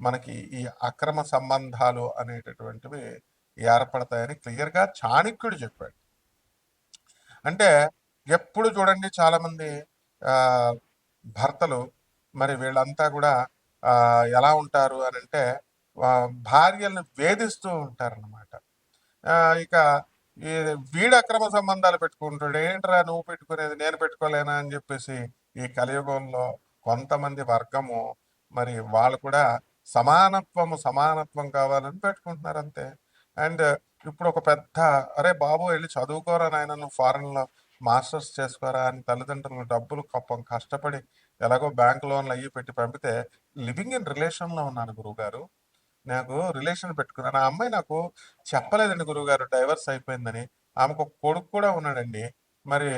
మనకి ఈ అక్రమ సంబంధాలు అనేటటువంటివి ఏర్పడతాయని క్లియర్గా చాణక్యుడు చెప్పాడు. అంటే ఎప్పుడు చూడండి చాలామంది భర్తలు మరి వీళ్ళంతా కూడా ఎలా ఉంటారు అని అంటే భార్యల్ని భార్యలను వేధిస్తూ ఉంటారన్నమాట. ఇక ఈ వీడు అక్రమ సంబంధాలు పెట్టుకుంటాడు ఏంట్రా నువ్వు పెట్టుకునేది నేను పెట్టుకోలేనా? అని చెప్పేసి ఈ కలియుగంలో కొంతమంది వర్గము మరి వాళ్ళు కూడా సమానత్వము సమానత్వం కావాలని పెట్టుకుంటున్నారు అంతే. అండ్ ఇప్పుడు ఒక పెద్ద అరే బాబు వెళ్ళి చదువుకోరా నాయన నువ్వు ఫారెన్లో మాస్టర్స్ చేసుకోరా అని తల్లిదండ్రులు డబ్బులు కప్పం కష్టపడి ఎలాగో బ్యాంక్ లోన్లు అయ్యి పెట్టి పంపితే లివింగ్ ఇన్ రిలేషన్లో ఉన్నాను గురువుగారు. నాకు రిలేషన్ పెట్టుకున్నాను. ఆ అమ్మాయి నాకు చెప్పలేదండి గురువుగారు డైవర్స్ అయిపోయిందని. ఆమెకు ఒక కొడుకు కూడా ఉన్నాడండి. మరి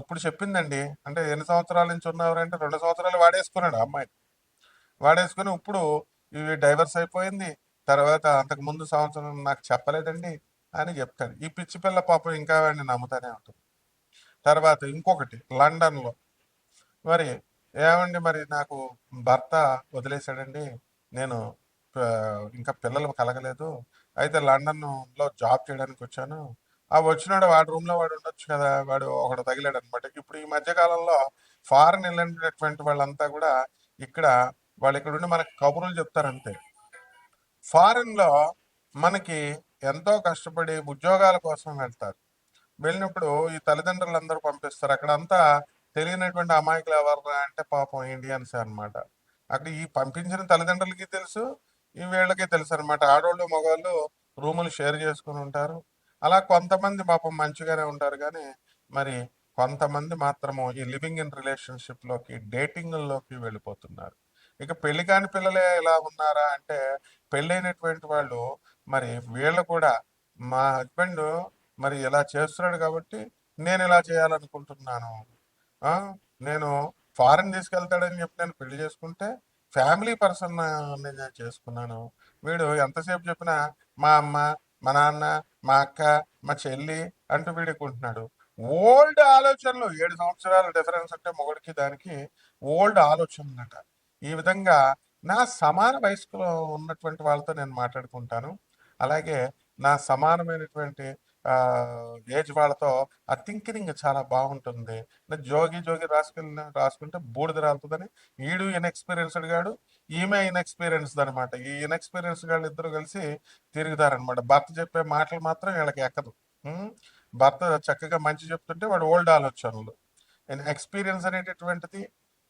ఇప్పుడు చెప్పిందండి అంటే ఎన్ని సంవత్సరాల నుంచి ఉన్నవారంటే రెండు సంవత్సరాలు వాడేసుకున్నాడు అమ్మాయి. వాడేసుకుని ఇప్పుడు ఇవి డైవర్స్ అయిపోయింది. తర్వాత అంతకు ముందు సంవత్సరం నాకు చెప్పలేదండి అని చెప్తాడు ఈ పిచ్చి పిల్ల పాపం ఇంకా వాడిని నమ్ముతానే ఉంటుంది. తర్వాత ఇంకొకటి లండన్లో. మరి ఏమండి మరి నాకు భర్త వదిలేశాడండి. నేను ఇంకా పిల్లలు కలగలేదు. అయితే లండన్లో జాబ్ చేయడానికి వచ్చాను. ఆ వచ్చినాడు వాడి రూమ్లో వాడు ఉండొచ్చు కదా వాడు ఒకడు తగిలాడు అనమాట ఇప్పుడు ఈ మధ్యకాలంలో ఫారెన్ వెళ్ళినటువంటి వాళ్ళంతా కూడా ఇక్కడ వాళ్ళు ఇక్కడ ఉండి మనకు కబుర్లు చెప్తారంతే అంతే. ఫారిన్లో మనకి ఎంతో కష్టపడి ఉద్యోగాల కోసం వెళ్తారు. వెళ్ళినప్పుడు ఈ తల్లిదండ్రులు అందరూ పంపిస్తారు. అక్కడ అంతా తెలియనటువంటి అమాయకులు ఎవరు అంటే పాపం ఇండియన్స్ అనమాట అక్కడ ఈ పంపించిన తల్లిదండ్రులకి తెలుసు ఈ వీళ్ళకి తెలుసు అనమాట ఆడవాళ్ళు మగవాళ్ళు రూములు షేర్ చేసుకుని ఉంటారు. అలా కొంతమంది పాపం మంచిగానే ఉంటారు కానీ మరి కొంతమంది మాత్రము ఈ లివింగ్ ఇన్ రిలేషన్షిప్లోకి డేటింగ్లోకి వెళ్ళిపోతున్నారు. ఇక పెళ్ళి కాని పిల్లలే ఎలా ఉన్నారా అంటే పెళ్ళైనటువంటి వాళ్ళు మరి వీళ్ళు కూడా మా హస్బెండ్ మరి ఇలా చేస్తున్నాడు కాబట్టి నేను ఇలా చేయాలనుకుంటున్నాను. నేను ఫారెన్ తీసుకెళ్తాడని చెప్పి నేను పెళ్ళి చేసుకుంటే ఫ్యామిలీ పర్సన్ నేను చేసుకున్నాను. వీడు ఎంతసేపు చెప్పినా మా అమ్మ మా నాన్న మా అక్క మా చెల్లి అంటూ వీడుకుంటున్నాడు. ఓల్డ్ ఆలోచనలు ఏడు సంవత్సరాల డిఫరెన్స్ అంటే మొగుడికి దానికి ఓల్డ్ ఆలోచనలట ఈ విధంగా నా సమాన వయస్కులో ఉన్నటువంటి వాళ్ళతో నేను మాట్లాడుకుంటాను. అలాగే నా సమానమైనటువంటి ఏజ్ వాళ్ళతో ఆ థింకింగ్ చాలా బాగుంటుంది. జోగి జోగి రాసుకుని రాసుకుంటే బూడిద రాలుతుందని ఈడు ఇన్ఎక్స్పీరియన్స్డ్ గాడు ఈమె ఇన్ఎక్స్పీరియన్స్డ్ అనమాట ఈ ఇన్ఎక్స్పీరియన్స్ గాళ్ళు ఇద్దరు కలిసి తిరుగుతారనమాట భర్త చెప్పే మాటలు మాత్రం వీళ్ళకి ఎక్కదు. భర్త చక్కగా మంచి చెప్తుంటే వాడు ఓల్డ్ ఆలోచనలు. ఎక్స్పీరియన్స్ అనేటటువంటిది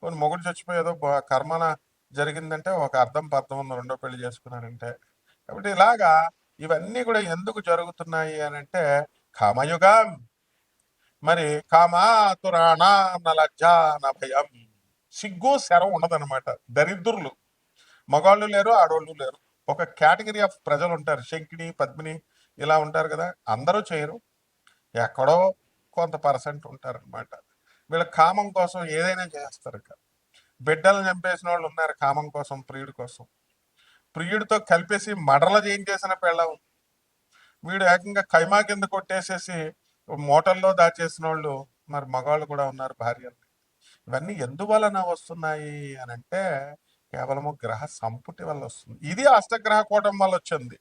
కొన్ని మొగుడు చచ్చిపోయేదో బ- కర్మన జరిగిందంటే ఒక అర్థం పర్థం ఉంది రెండో పెళ్ళి చేసుకున్నారంటే కాబట్టి ఇలాగా ఇవన్నీ కూడా ఎందుకు జరుగుతున్నాయి అని అంటే కామయుగం. మరి కామాతురాణ నలజ్జ భయం సిగ్గు శరం ఉండదన్నమాట. దరిద్రులు. మగాళ్ళు లేరు ఆడోళ్ళు లేరు. ఒక కేటగిరీ ఆఫ్ ప్రజలు ఉంటారు. శంకిని పద్మిని ఇలా ఉంటారు కదా. అందరూ చేయరు. ఎక్కడో కొంత పర్సెంట్ ఉంటారనమాట వీళ్ళ కామం కోసం ఏదైనా చేస్తారు ఇక. బిడ్డలు చంపేసిన వాళ్ళు ఉన్నారు కామం కోసం ప్రియుడి కోసం. ప్రియుడితో కలిపేసి మడల చేయించేసిన పెళ్ళం. వీడు ఏకంగా కైమా కింద కొట్టేసేసి మోటల్లో దాచేసిన వాళ్ళు మరి మగవాళ్ళు కూడా ఉన్నారు భార్యలు ఇవన్నీ ఎందువలన వస్తున్నాయి అని అంటే కేవలము గ్రహ సంపుటి వల్ల వస్తుంది. ఇది అష్టగ్రహ కూటం వల్ల వచ్చింది.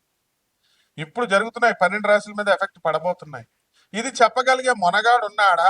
ఇప్పుడు జరుగుతున్నాయి పన్నెండు రాశుల మీద ఎఫెక్ట్ పడబోతున్నాయి. ఇది చెప్పగలిగే మొనగాడు ఉన్నాడా?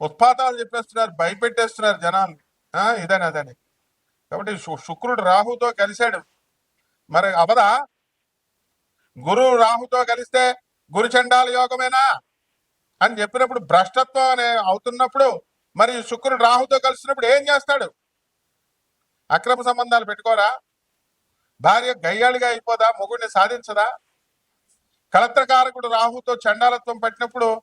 ఉత్పాతాలు చెప్పేస్తున్నారు భయపెట్టేస్తున్నారు జనాలు. ఇదని అదని. కాబట్టి శు- శుక్రుడు రాహుతో కలిశాడు. మరి అవదా? గురువు రాహుతో కలిస్తే గురు చండాల యోగమేనా? అని చెప్పినప్పుడు భ్రష్టత్వం అనే అవుతున్నప్పుడు మరి శుక్రుడు రాహుతో కలిసినప్పుడు ఏం చేస్తాడు? అక్రమ సంబంధాలు పెట్టుకోరా? భార్య గయ్యాళిగా అయిపోదా? మొగుడిని సాధించదా? కలత్రకారకుడు రాహుతో చండాలత్వం పట్టినప్పుడు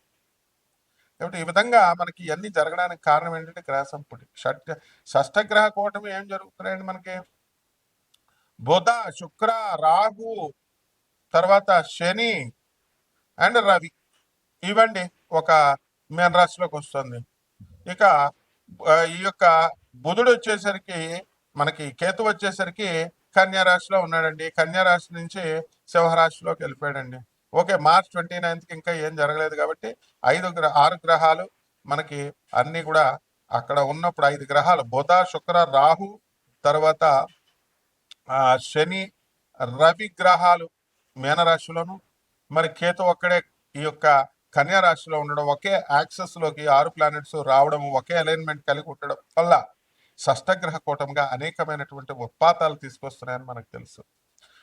కాబట్టి ఈ విధంగా మనకి ఇవన్నీ జరగడానికి కారణం ఏంటంటే గ్రహ సంపుటి షట్ షష్టగ్రహ కూటమి ఏం జరుగుతున్నాయండి మనకి? బుధ శుక్ర రాహు తర్వాత శని అండ్ రవి. ఇవండి ఒక మీన రాశిలోకి వస్తుంది. ఇక ఈ యొక్క బుధుడు వచ్చేసరికి మనకి కేతు వచ్చేసరికి కన్యా రాశిలో ఉన్నాడండి. కన్యా రాశి నుంచి సింహరాశిలోకి వెళ్ళిపోయాడండి. ఓకే మార్చ్ ట్వంటీ నైన్త్కి ఇంకా ఏం జరగలేదు కాబట్టి ఐదు గ్రహ ఆరు గ్రహాలు మనకి అన్నీ కూడా అక్కడ ఉన్నప్పుడు ఐదు గ్రహాలు. బుధ శుక్ర రాహు తర్వాత శని రవి గ్రహాలు మీనరాశిలోను. మరి కేతు ఒక్కడే ఈ యొక్క కన్యా రాశిలో ఉండడం ఒకే యాక్సెస్లోకి ఆరు ప్లానెట్స్ రావడం ఒకే అలైన్మెంట్ కలిగి ఉండడం వల్ల షష్టగ్రహ కూటంగా అనేకమైనటువంటి ఉత్పాతాలు తీసుకొస్తున్నాయని మనకు తెలుసు.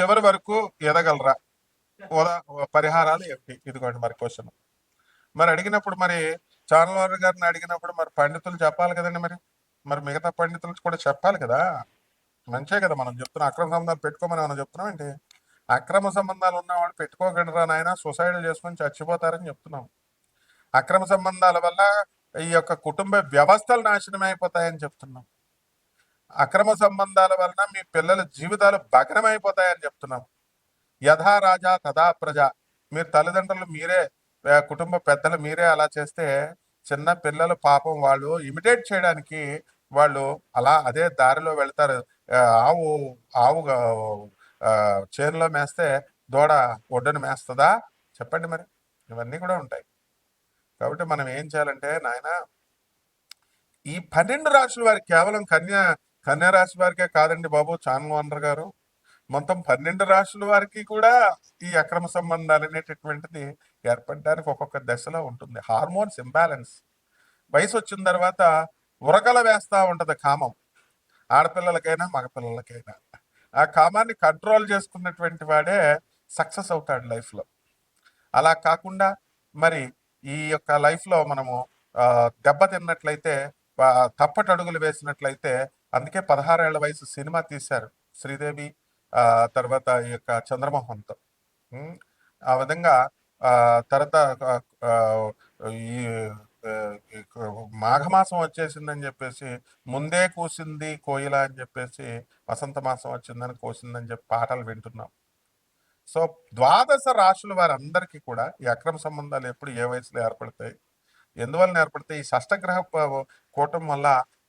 చివరి వరకు ఎదగలరా? ఉదా- పరిహారాలు ఏమిటి? ఇదిగోండి మరి క్వశ్చన్. మరి అడిగినప్పుడు మరి చానవారి గారిని అడిగినప్పుడు మరి పండితులు చెప్పాలి కదండి మరి. మరి మిగతా పండితులు కూడా చెప్పాలి కదా. మంచే కదా మనం చెప్తున్నాం అక్రమ సంబంధాలు పెట్టుకోమని మనం చెప్తున్నాం ఏంటి? అక్రమ సంబంధాలు ఉన్నవాడు పెట్టుకోకండి రా నాయన? సూసైడ్ చేసుకొని చచ్చిపోతారని చెప్తున్నాం. అక్రమ సంబంధాల వల్ల ఈ యొక్క కుటుంబ వ్యవస్థలు నాశనం అయిపోతాయని చెప్తున్నాం. అక్రమ సంబంధాల వలన మీ పిల్లల జీవితాలు భగ్నమైపోతాయని చెప్తున్నాం. యథా రాజా తథా ప్రజ. మీరు తల్లిదండ్రులు మీరే కుటుంబ పెద్దలు మీరే అలా చేస్తే చిన్న పిల్లలు పాపం వాళ్ళు ఇమిటేట్ చేయడానికి వాళ్ళు అలా అదే దారిలో వెళ్తారు. ఆవు ఆవు చేనులో మేస్తే దూడ ఒడ్డును మేస్తుందా? చెప్పండి మరి. ఇవన్నీ కూడా ఉంటాయి. కాబట్టి మనం ఏం చేయాలంటే నాయన ఈ పన్నెండు రాశుల వారికి కేవలం కన్యా కన్యా రాశి వారికే కాదండి బాబు చాన్మోహన్ గారు. మొత్తం పన్నెండు రాశుల వారికి కూడా ఈ అక్రమ సంబంధాలు అనేటటువంటిది ఏర్పడడానికి ఒక్కొక్క దశలో ఉంటుంది. Hormones imbalance. వయసు వచ్చిన తర్వాత ఉరకల వేస్తూ ఉంటుంది కామం. ఆడపిల్లలకైనా మగపిల్లలకైనా. ఆ కామాన్ని కంట్రోల్ చేసుకున్నటువంటి వాడే సక్సెస్ అవుతాడు లైఫ్లో. అలా కాకుండా మరి ఈ యొక్క లైఫ్లో మనము దెబ్బతిన్నట్లయితే దెబ్బ తిన్నట్లయితే వేసినట్లయితే అందుకే పదహారేళ్ళ వయసు సినిమా తీశారు శ్రీదేవి తర్వాత ఈ యొక్క చంద్రమోహన్తో. ఆ విధంగా తర్వాత ఈ మాఘమాసం వచ్చేసిందని చెప్పేసి ముందే కూసింది కోయిల అని చెప్పేసి వసంత మాసం వచ్చిందని కోసిందని చెప్పి పాటలు వింటున్నాం. సో ద్వాదశ రాశుల వారందరికీ కూడా ఈ అక్రమ సంబంధాలు ఎప్పుడు ఏ వయసులో ఏర్పడతాయి? ఎందువల్ల ఏర్పడతాయి? ఈ షష్టగ్రహ కూటం వల్ల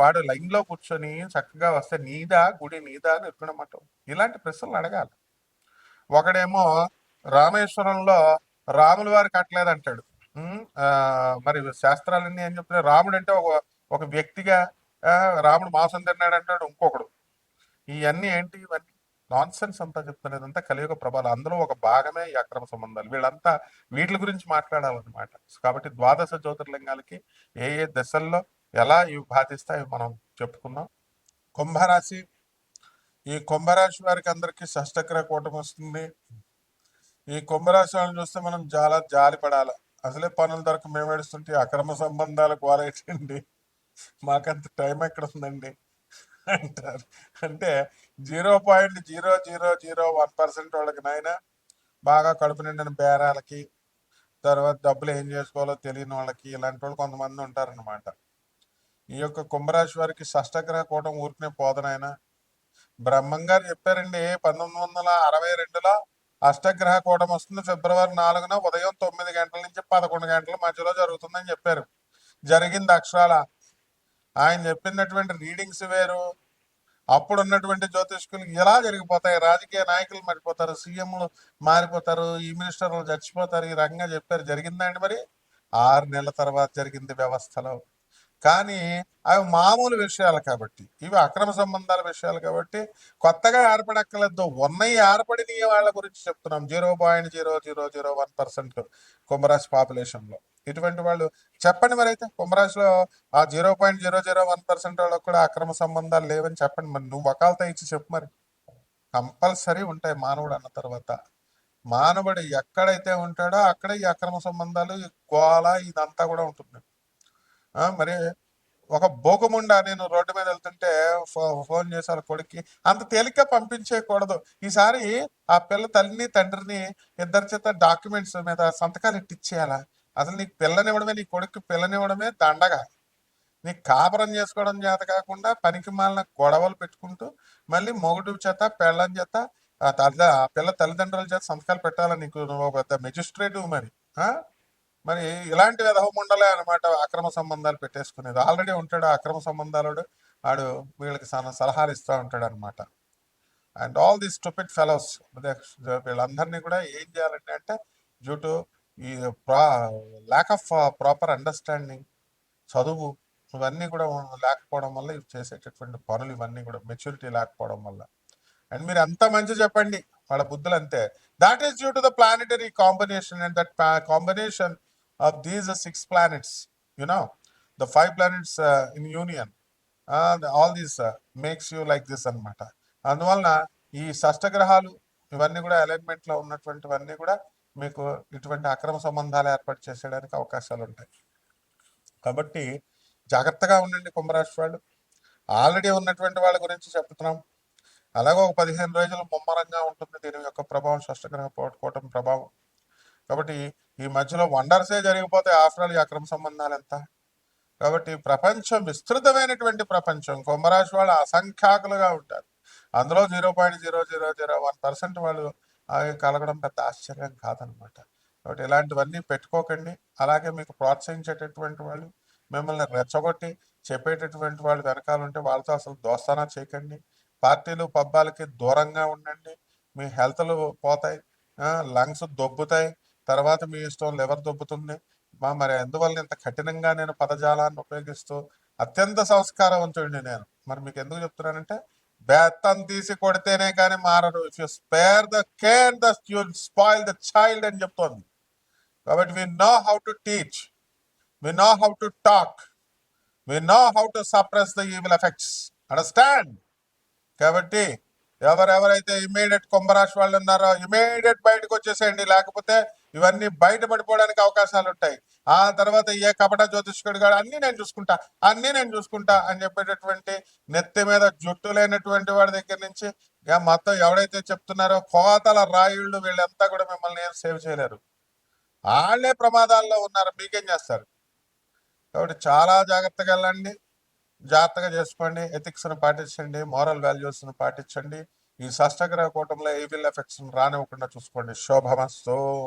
వాడు లైన్లో కూర్చొని చక్కగా వస్తే నీదా గుడి నీదా అని ఎక్కడమాట ఇలాంటి ప్రశ్నలు అడగాలి. ఒకడేమో రామేశ్వరంలో రాముల వారు కట్టలేదు అంటాడు మరి శాస్త్రాలన్నీ ఏం చెప్తున్నాయి? రాముడు అంటే ఒక ఒక వ్యక్తిగా రాముడు మాంసం తిన్నాడు అంటాడు ఇంకొకడు. ఇవన్నీ ఏంటి? ఇవన్నీ నాన్ సెన్స్ అంతా చెప్తున్నది అంతా కలియుగ ప్రభావం అందులో ఒక భాగమే ఈ అక్రమ సంబంధాలు. వీళ్ళంతా వీటి గురించి మాట్లాడాలన్నమాట. కాబట్టి ద్వాదశ జ్యోతిర్లింగాలకి ఏ ఏ దశల్లో ఎలా ఇవి బాధిస్తాయి మనం చెప్పుకున్నాం కుంభరాశి ఈ కుంభరాశి వారికి అందరికీ షష్టగ్రహ కూటం వస్తుంది. ఈ కుంభరాశి వాళ్ళని చూస్తే మనం చాలా జాలి పడాలి. అసలే పనుల దొరక మేము ఏడుస్తుంటే అక్రమ సంబంధాలు కోరేటండి మాకంత టైం ఎక్కడ ఉందండి అంటారు. అంటే zero point zero zero zero one percent వాళ్ళకి నాయన బాగా కడుపు నిండిన బేరాలకి తర్వాత డబ్బులు ఏం చేసుకోవాలో తెలియని వాళ్ళకి ఇలాంటి వాళ్ళు కొంతమంది ఉంటారనమాట ఈ యొక్క కుంభరాశి వారికి షష్టగ్రహ కూటం ఊరికనే పోదనాయన బ్రహ్మంగారు చెప్పారండి పంతొమ్మిది వందల అరవై రెండులో అష్టగ్రహ కూటం వస్తుంది ఫిబ్రవరి నాలుగున ఉదయం తొమ్మిది గంటల నుంచి పదకొండు గంటల మధ్యలో జరుగుతుందని చెప్పారు. జరిగింది అక్షరాల. ఆయన చెప్పినటువంటి రీడింగ్స్ వేరు. అప్పుడు ఉన్నటువంటి జ్యోతిష్కులు ఎలా జరిగిపోతాయి. రాజకీయ నాయకులు మారిపోతారు సీఎంలు మారిపోతారు ఈ మినిస్టర్లు చచ్చిపోతారు ఈ రకంగా చెప్పారు. జరిగిందండి మరి? ఆరు నెలల తర్వాత జరిగింది వ్యవస్థలో. కానీ అవి మామూలు విషయాలు కాబట్టి ఇవి అక్రమ సంబంధాల విషయాలు కాబట్టి కొత్తగా ఏర్పడక్కర్లేదు. ఉన్నాయి ఏర్పడిన వాళ్ళ గురించి చెప్తున్నాం. Zero point zero zero zero one percent కుంభరాశి పాపులేషన్లో. ఇటువంటి వాళ్ళు చెప్పండి మరి అయితే కుంభరాశిలో ఆ zero point zero zero one percent వాళ్ళకి కూడా అక్రమ సంబంధాలు లేవని చెప్పండి మరి. నువ్వు వకాలతో ఇచ్చి చెప్పు మరి. కంపల్సరీ ఉంటాయి మానవుడు అన్న తర్వాత. మానవుడు ఎక్కడైతే ఉంటాడో అక్కడ ఈ అక్రమ సంబంధాలు గోళ ఇదంతా కూడా ఉంటుంది మరి ఒక బోకముండా నేను రోడ్డు మీద వెళ్తుంటే ఫోన్ చేశారు కొడుక్కి అంత తేలిక పంపించేయకూడదు. ఈసారి ఆ పిల్ల తల్లిని తండ్రిని ఇద్దరి చేత డాక్యుమెంట్స్ మీద సంతకాలు ఇట్టిచ్చేయాలా అసలు నీకు పిల్లనివ్వడమే నీ కొడుకు పిల్లనివ్వడమే దండగా. నీకు కాపురం చేసుకోవడం చేత కాకుండా పనికి మాలిన గొడవలు పెట్టుకుంటూ మళ్ళీ మొగుడు చేత పెళ్ళం చేత ఆ తల్లి ఆ పిల్ల తల్లిదండ్రుల చేత సంతకాలు పెట్టాలా నీకు? నువ్వు ఒక పెద్ద మెజిస్ట్రేటివ్ మరి మరి ఇలాంటి విధముండలే అనమాట అక్రమ సంబంధాలు పెట్టేసుకునేది. ఆల్రెడీ ఉంటాడు అక్రమ సంబంధాలు ఆడు వీళ్ళకి చాలా సలహాలు ఇస్తూ ఉంటాడు అనమాట and all the stupid fellows వీళ్ళందరినీ కూడా ఏం చేయాలంటే అంటే డ్యూ టు ఈ ప్రా ల్యాక్ ఆఫ్ ప్రాపర్ అండర్స్టాండింగ్ చదువు ఇవన్నీ కూడా లేకపోవడం వల్ల ఇవి చేసేటటువంటి పనులు ఇవన్నీ కూడా మెచ్యూరిటీ లేకపోవడం వల్ల. అండ్ మీరు అంత మంచి చెప్పండి వాళ్ళ బుద్ధులు అంతే that is due to the planetary combination and that combination of these six planets you know the five planets uh, in union. All these makes you like this అన్నమాట. అందువలన ఈ షష్టగ్రహాలు ఇవన్నీ కూడా అలైన్మెంట్లో లో ఉన్నటువంటివన్నీ కూడా మీకు ఇటువంటి అక్రమ సంబంధాలు ఏర్పాటు చేసేయడానికి అవకాశాలు ఉంటాయి. కాబట్టి జాగ్రత్తగా ఉండండి కుంభరాశి వాళ్ళు ఆల్రెడీ ఉన్నటువంటి వాళ్ళ గురించి చెప్తున్నాం. అలాగే ఒక పదిహేను రోజులు ముమ్మరంగా ఉంటుంది దీని యొక్క ప్రభావం షష్టగ్రహ పోవటం ప్రభావం. కాబట్టి ఈ మధ్యలో వండర్సే జరిగిపోతే ఆఫ్టర్ ఈ అక్రమ సంబంధాలు ఎంత? కాబట్టి ప్రపంచం విస్తృతమైనటువంటి ప్రపంచం. కుంభరాశి వాళ్ళు అసంఖ్యాకులుగా ఉంటారు. అందులో zero point zero zero zero one percent వాళ్ళు అవి కలగడం పెద్ద ఆశ్చర్యం కాదనమాట. కాబట్టి ఇలాంటివన్నీ పెట్టుకోకండి. అలాగే మీకు ప్రోత్సహించేటటువంటి వాళ్ళు మిమ్మల్ని రెచ్చగొట్టి చెప్పేటటువంటి వాళ్ళు వెనకాల ఉంటే వాళ్ళతో అసలు దోస్తానా చేయకండి. పార్టీలు పబ్బాలకి దూరంగా ఉండండి. మీ హెల్త్లు పోతాయి. లంగ్స్ దొబ్బుతాయి. తర్వాత మీ ఇష్టం లెవర్ దొబ్బుతుంది. మా మరి ఎందువల్ల ఇంత కఠినంగా నేను పదజాలాన్ని ఉపయోగిస్తూ అత్యంత సంస్కారవంతుడిని నేను. మరి మీకు ఎందుకు చెప్తున్నానంటే బెత్తం తీసి కొడితేనే కానీ మారరు. If you spare the care the you spoil the child అని చెప్తోంది. కాబట్టి we know how to teach we know how to talk we know how to suppress the evil effects understand కాబట్టి ఎవరెవరైతే ఇమీడియట్ కుంభరాశి వాళ్ళు ఉన్నారో ఇమీడియట్ బయటకు వచ్చేసేయండి. లేకపోతే ఇవన్నీ బయట పడిపోవడానికి అవకాశాలు ఉంటాయి ఆ తర్వాత ఏ కపట జ్యోతిష్కుడు కాడు అన్ని నేను చూసుకుంటా అన్ని నేను చూసుకుంటా అని చెప్పేటటువంటి నెత్తి మీద జుట్టు లేనటువంటి వాడి దగ్గర నుంచి ఇక మొత్తం ఎవడైతే చెప్తున్నారో కోతల రాయుళ్ళు వీళ్ళంతా కూడా మిమ్మల్ని ఏం సేవ్ చేయలేరు. వాళ్ళే ప్రమాదాల్లో ఉన్నారు మీకేం చేస్తారు? కాబట్టి చాలా జాగ్రత్తగా వెళ్ళండి జాగ్రత్తగా చేసుకోండి ఎథిక్స్ను పాటించండి మోరల్ వాల్యూస్ను పాటించండి. ఈ షష్టగ్రహ కూటంలో ఏవిల్ ఎఫెక్ట్స్ రానివ్వకుండా చూసుకోండి. శోభమస్తు.